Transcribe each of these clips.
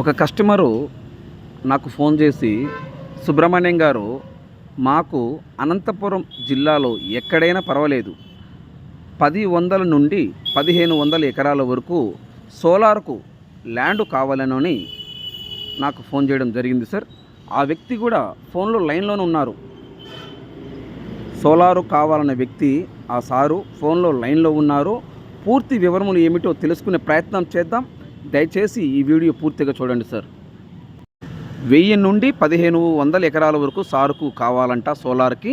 ఒక కస్టమరు నాకు ఫోన్ చేసి సుబ్రహ్మణ్యం గారు మాకు అనంతపురం జిల్లాలో ఎక్కడైనా పర్వాలేదు. పది వందల నుండి పదిహేను వందల ఎకరాల వరకు సోలార్కు ల్యాండ్ కావాలనని నాకు ఫోన్ చేయడం జరిగింది సార్. ఆ వ్యక్తి కూడా ఫోన్లో లైన్లోనే ఉన్నారు. సోలారు కావాలన్న వ్యక్తి ఆ సారు ఫోన్లో లైన్లో ఉన్నారు. పూర్తి వివరములు ఏమిటో తెలుసుకునే ప్రయత్నం చేద్దాం. దయచేసి ఈ వీడియో పూర్తిగా చూడండి సార్. వెయ్యి నుండి పదిహేను వందల ఎకరాల వరకు సారుకు కావాలంట సోలార్కి.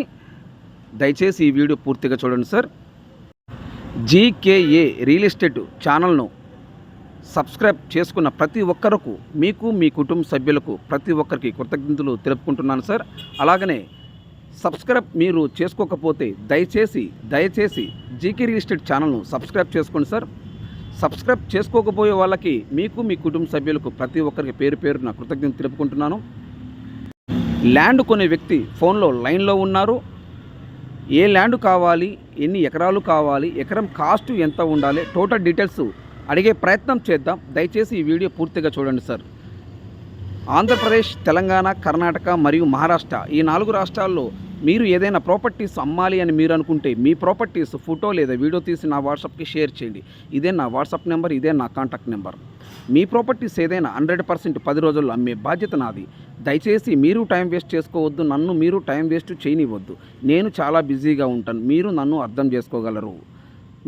దయచేసి ఈ వీడియో పూర్తిగా చూడండి సార్. జీకేఏ రియల్ ఎస్టేట్ ఛానల్ను సబ్స్క్రైబ్ చేసుకున్న ప్రతి ఒక్కరకు మీకు మీ కుటుంబ సభ్యులకు ప్రతి ఒక్కరికి కృతజ్ఞతలు తెలుపుకుంటున్నాను సార్. అలాగనే సబ్స్క్రైబ్ మీరు చేసుకోకపోతే దయచేసి దయచేసి జీకే రియల్ ఎస్టేట్ ఛానల్ను సబ్స్క్రైబ్ చేసుకోండి సార్. సబ్స్క్రైబ్ చేసుకోకపోయే వాళ్ళకి మీకు మీ కుటుంబ సభ్యులకు ప్రతి ఒక్కరికి పేరు పేరు నా కృతజ్ఞత తెలుపుకుంటున్నాను. ల్యాండ్ కొనే వ్యక్తి ఫోన్లో లైన్లో ఉన్నారు. ఏ ల్యాండ్ కావాలి ఎన్ని ఎకరాలు కావాలి ఎకరం కాస్ట్ ఎంత ఉండాలి టోటల్ డీటెయిల్స్ అడిగే ప్రయత్నం చేద్దాం. దయచేసి ఈ వీడియో పూర్తిగా చూడండి సార్. ఆంధ్రప్రదేశ్ తెలంగాణ కర్ణాటక మరియు మహారాష్ట్ర ఈ నాలుగు రాష్ట్రాల్లో మీరు ఏదైనా ప్రాపర్టీస్ అమ్మాలి అని మీరు అనుకుంటే మీ ప్రాపర్టీస్ ఫోటో లేదా వీడియో తీసి నా వాట్సాప్కి షేర్ చేయండి. ఇదే నా వాట్సాప్ నెంబర్ ఇదే నా కాంటాక్ట్ నెంబర్. మీ ప్రాపర్టీస్ ఏదైనా హండ్రెడ్ పర్సెంట్ పది రోజుల్లో అమ్మే బాధ్యత నాది. దయచేసి మీరు టైం వేస్ట్ చేసుకోవద్దు నన్ను మీరు టైం వేస్ట్ చేయనివ్వద్దు. నేను చాలా బిజీగా ఉంటాను మీరు నన్ను అర్థం చేసుకోగలరు.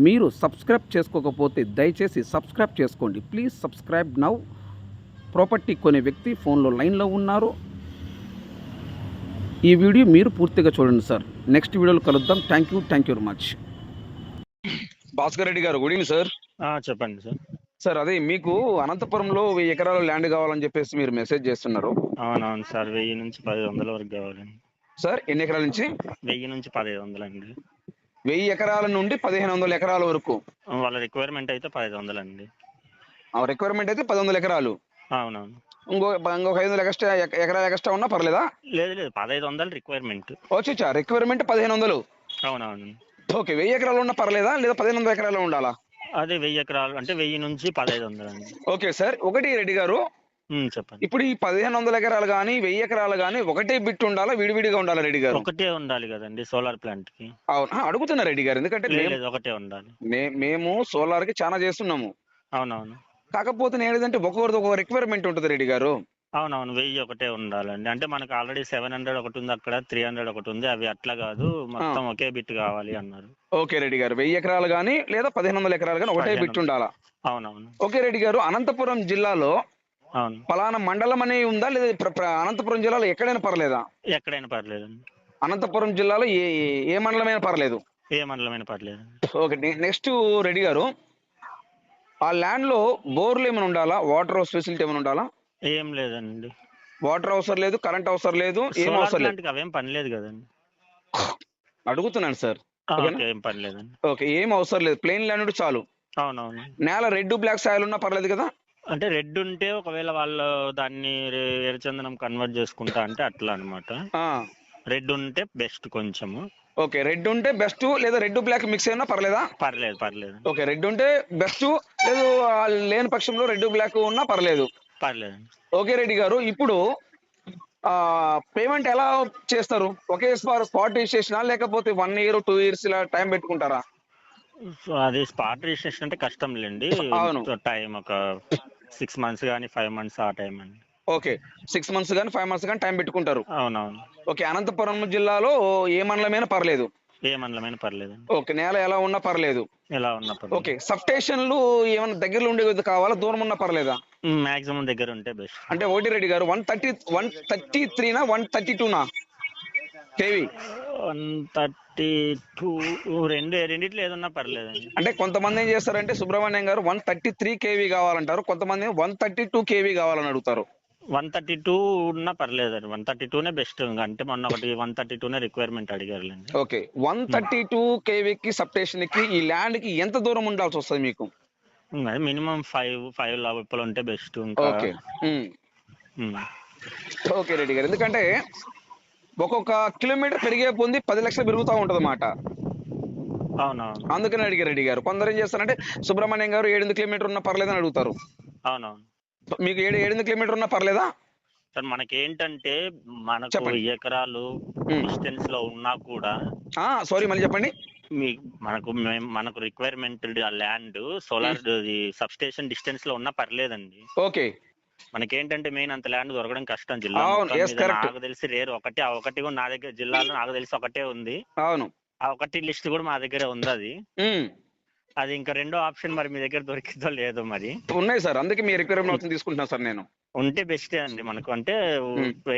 మీరు సబ్స్క్రైబ్ చేసుకోకపోతే దయచేసి సబ్స్క్రైబ్ చేసుకోండి. Please subscribe now. ప్రాపర్టీ కొనే వ్యక్తి ఫోన్లో లైన్లో ఉన్నారు. ఈ వీడియో మీరు పూర్తిగా చూడండి సార్. నెక్స్ట్ వీడియోలో కలుద్దాం. Thank you thank you very much Bhaskar Reddy గారు గుడ్ ఈవినింగ్ సార్ ఆ, చెప్పండి సార్ సార్ అదే మీకు అనంతపురంలో వెయ్యి ఎకరాల ల్యాండ్ కావాలని చెప్పేసి మీరు మెసేజ్ చేస్తున్నారు. అవునవును సార్ వెయ్యి నుంచి పదిహేను వందల వరకు కావాలండి. సార్ ఎన్ని ఎకరాల నుంచి? వెయ్యి నుంచి పదిహేను వందలండి. వెయ్యి ఎకరాల నుండి పదిహేను వందల ఎకరాల వరకు. వాళ్ళ రిక్వైర్మెంట్ అయితే పదిహేను వందలండి. ఆ రిక్వైర్మెంట్ అయితే పది వందల ఎకరాలు. అవునవును. ఇంకో ఇంకొక ఐదు వందల ఎక్స్ట్రా ఎక- ఎకరాల ఎక్స్ట్రా ఉన్నా పర్లేదా? లేదు లేదు. పదహైదు వందలు రిక్వైర్మెంట్ వచ్చా రిక్వైర్మెంట్ పదిహేను వందలు? అవునవును. ఓకే వెయ్యి ఎకరాలు ఉన్నా పర్లేదా? లేదా పదిహేను వందల ఎకరాలు ఉండాలా? అదే వెయ్యి ఎకరాలు అంటే వెయ్యి నుంచి పదహైదు వందలండి ఓకే సార్. ఒకటి రెడ్డి గారు చెప్పండి. ఇప్పుడు ఈ పదిహేను వందల ఎకరాలు కానీ వెయ్యి ఎకరాలు కానీ ఒకటే బిట్ ఉండాలా? విడివిడిగా ఉండాలా రెడ్డి గారు? ఒకటే ఉండాలి కదండి సోలార్ ప్లాంట్కి. అవును. అడుగుతున్నా రెడ్డి గారు ఎందుకంటే ఒకటే ఉండాలి. మేము సోలార్కి చాలా చేస్తున్నాము. అవునవును. కాకపోతే నేను ఏదంటే ఒక్కొక్కరిది ఒక రిక్వైర్మెంట్ ఉంటుంది రెడ్డి గారు. అవునవును వెయ్యి ఒకటే ఉండాలండి. అంటే మనకు ఆల్రెడీ సెవెన్ హండ్రెడ్ ఒకటి ఉంది అక్కడ త్రీ హండ్రెడ్ ఒకటి ఉంది అవి అట్లా కాదు. మొత్తం ఒకే బిట్ కావాలి అన్నారు. ఓకే రెడ్డి గారు వెయ్యి ఎకరాలు కానీ లేదా పదిహేను వందల ఎకరాలు కానీ ఒకటే బిట్ ఉండాలా? అవునవును. ఓకే రెడ్డి గారు అనంతపురం జిల్లాలో అవును. పలానా మండలం అనేది ఉందా? లేదా ప్ర- ప్ర- అనంతపురం జిల్లాలో ఎక్కడైనా పర్లేదా? ఎక్కడైనా పర్లేదండి. అనంతపురం జిల్లాలో ఏ ఏ- ఏ మండలమైనా పర్లేదు? ఏ మండలమైనా పర్లేదు ఓకే నెక్స్ట్ రెడ్డి గారు ఆ ల్యాండ్లో బోర్లు ఏమైనా ఉండాలా? వాటర్ హౌస్ ఫెసిలిటీ ఏమైనా ఉండాలా? ఏం లేదండి. వాటర్ అవసరం లేదు కరెంట్ అవసరం లేదు ఏం అవసరం లేదు. అవేం పని లేదు కదండి. అడుగుతున్నాను సార్. ఏం పని లేదండి. ఓకే ఏం అవసరం లేదు. ప్లెయిన్ ల్యాండ్ చాలు. అవునవును. నేల రెడ్ బ్లాక్ సాయిల్ ఉన్నా పర్లేదు కదా? అంటే రెడ్ ఉంటే ఒకవేళ వాళ్ళు దాన్ని ఎర్రచందనం కన్వర్ట్ చేసుకుంటా అంటే అట్లా అన్నమాట. ఆ, రెడ్ ఉంటే బెస్ట్ కొంచెము. ఓకే రెడ్ ఉంటే బెస్ట్ లేదా రెడ్ బ్లాక్ మిక్స్ అయినా పర్లేదా? పర్లేదు పర్లేదు. ఓకే రెడ్ ఉంటే బెస్ట్ లేదు లేని పక్షంలో రెడ్ బ్లాక్ ఉన్నా పర్లేదు. పర్లేదు ఓకే రెడ్డి గారు ఇప్పుడు పేమెంట్ ఎలా చేస్తారు? ఒకే స్పాట్ రిజిస్ట్రేషన్ లేకపోతే వన్ ఇయర్ టూ ఇయర్స్ ఇలా టైం పెట్టుకుంటారా? అది స్పాట్ రిజిస్ట్రేషన్ అంటే కష్టం లేండి అవును. టైం ఒక సిక్స్ మంత్స్ కానీ ఫైవ్ మంత్స్ ఆ టైం అండి. ఓకే. సిక్స్ మంత్స్ కానీ ఫైవ్ మంత్స్ కానీ టైం పెట్టుకుంటారు. అవునవును. ఓకే అనంతపురం జిల్లాలో ఏ మండలమైనా పర్లేదు? ఏ మండలమైనా పర్లేదండి. ఓకే నేల ఎలా ఉన్నా పర్లేదు. ఎలా ఉన్నప్పుడు ఓకే సబ్ స్టేషన్లు ఏమైనా దగ్గరలో ఉండే కావాలా? దూరం ఉన్నా పర్లేదా? మాక్సిమం దగ్గర ఉంటే బెస్ట్. అంటే ఓటి రెడ్డి గారు వన్ థర్టీ వన్ థర్టీ త్రీనా వన్ థర్టీ టూనా కేవీ వన్ థర్టీ టూ రెండు రెండిట్లో ఏదన్నా పర్లేదండి. అంటే కొంతమంది ఏం చేస్తారంటే సుబ్రహ్మణ్యం గారు వన్ థర్టీ త్రీ కేవీ కావాలంటారు. కొంతమంది వన్ థర్టీ టూ కేవీ కావాలని అడుగుతారు. వన్ థర్టీ టూ ఉన్నా పర్లేదండి. వన్ థర్టీ టూనే బెస్ట్ అంటే మొన్న ఒకటి వన్ థర్టీ టూనే రిక్వైర్మెంట్ అడిగారులేండి. ఓకే. వన్ థర్టీ టూ కేవీకి సబ్ స్టేషన్కి ఈ ల్యాండ్కి ఎంత దూరం ఉండాల్సి వస్తుంది మీకు? మినిమం ఫైవ్ ఫైవ్ లోపల ఉంటే బెస్ట్ ఓకే. ఓకే రెడ్డి గారు. ఎందుకంటే ఒక్కొక్క కిలోమీటర్ పెరిగే పొంది పది లక్షలు పెరుగుతూ ఉంటుంది అన్నమాట అవునవును. అందుకని అడిగారు రెడ్డి గారు. కొందరు ఏం చేస్తారంటే సుబ్రహ్మణ్యం గారు ఏడు కిలోమీటర్ ఉన్న పర్లేదని అడుగుతారు. అవునవును. మీకు ఏడు ఏడెనిమిది కిలోమీటర్ ఉన్నా పర్లేదా? సార్ మనకి ఏంటంటే మనకు చెప్పండి. ఎకరాలు. డిస్టెన్స్లో ఉన్నా కూడా సారీ మళ్ళీ చెప్పండి. మీ మనకు మేం- మనకు రిక్వైర్మెంట్ ఆ ల్యాండ్ సోలార్ సబ్స్టేషన్ డిస్టెన్స్లో ఉన్నా పర్లేదండి. ఓకే. మనకేంటంటే మెయిన్ అంత ల్యాండ్ దొరకడం కష్టం. జిల్లా అవును, మొత్తం yes, మీద correct. నాకు తెలిసి రేరు ఒకటి ఆ ఒకటి కూడా నా దగ్గర జిల్లాలో నాకు తెలిసి ఒకటే ఉంది. అవును. ఆ ఒకటి లిస్ట్ కూడా మా దగ్గర ఉంది అది. ఉమ్. అది ఇంకా రెండో ఆప్షన్ మరి మీ దగ్గర దొరికిందో లేదో మరి. ఉన్నాయి సార్ అందుకే మీ రిక్వైర్మెంట్ అవుతుంది తీసుకుంటున్నాను సార్ నేను. ఉంటే బెస్టే అండి మనకు. అంటే.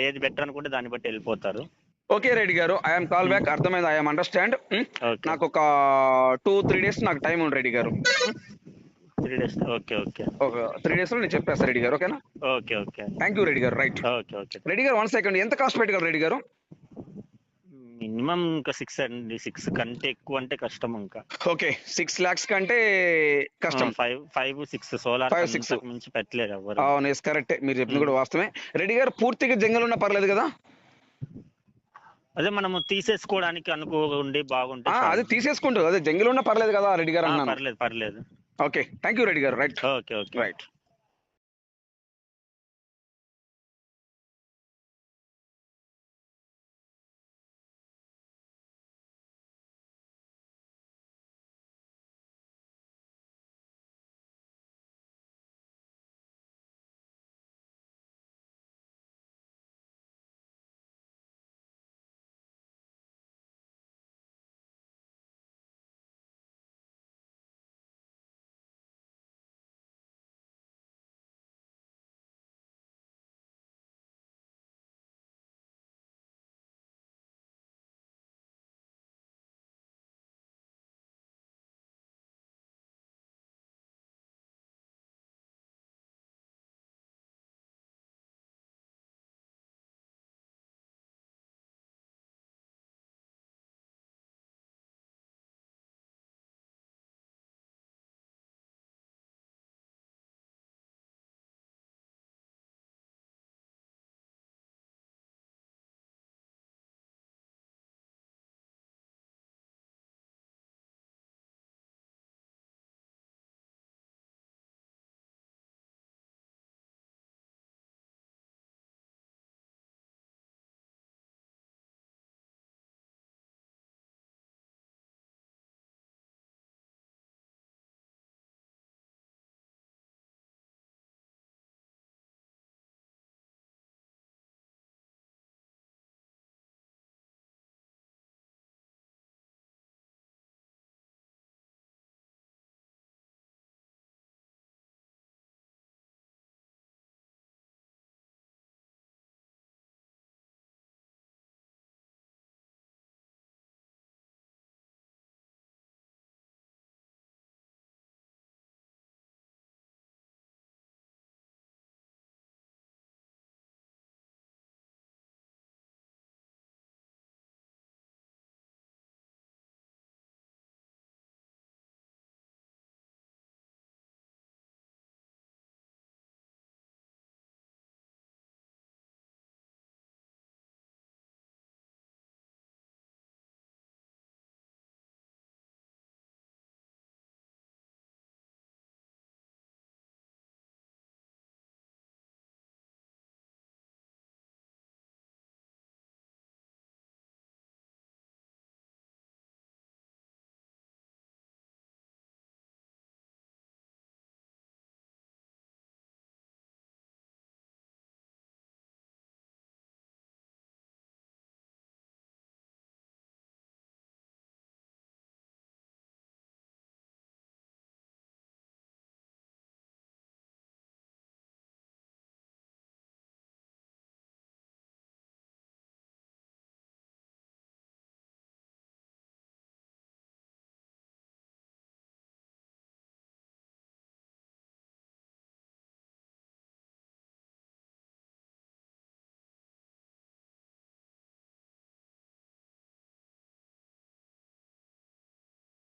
ఏది బెటర్ అనుకుంటే దాన్ని బట్టి వెళ్ళిపోతారు. Okay Reddy garu I'm call back అర్థమైంది ఐఎమ్ అండర్స్టాండ్ నాకు ఒక టూ త్రీ డేస్ నాకు టైం ఉంది Reddy garu. Three days okay okay. Three డేస్లో నేను చెప్పేస్తాను రెడ్డి గారు ఓకేనా? Okay okay. Thank you Reddy garu right okay okay. Reddy garu one second ఎంత కాస్ట్ పెట్టగలరు రెడ్డి గారు? మినిమం ఇంకా సిక్స్ అండి. సిక్స్ కంటే ఎక్కువ అంటే కష్టం ఇంకా. ఓకే సిక్స్ లాక్స్ కంటే కష్టం. Five five six solar Five, six. మించి పెట్టలేరు ఎవరు. అవును ఎస్ కరెక్ట్ మీరు చెప్పింది కూడా వాస్తవమే. రెడ్డి గారు పూర్తిగా జంగల్ ఉన్నా పర్లేదు కదా? అదే మనము తీసేసుకోవడానికి అనుకోండి బాగుంటే ఆ, చాలు. అది తీసేసుకుంటారు. అదే జంగల్ ఉన్నా పర్లేదు కదా రెడ్డి గారు పర్లేదు పర్లేదు. ఓకే థ్యాంక్ యూ రెడ్డి గారు. Right okay okay. రైట్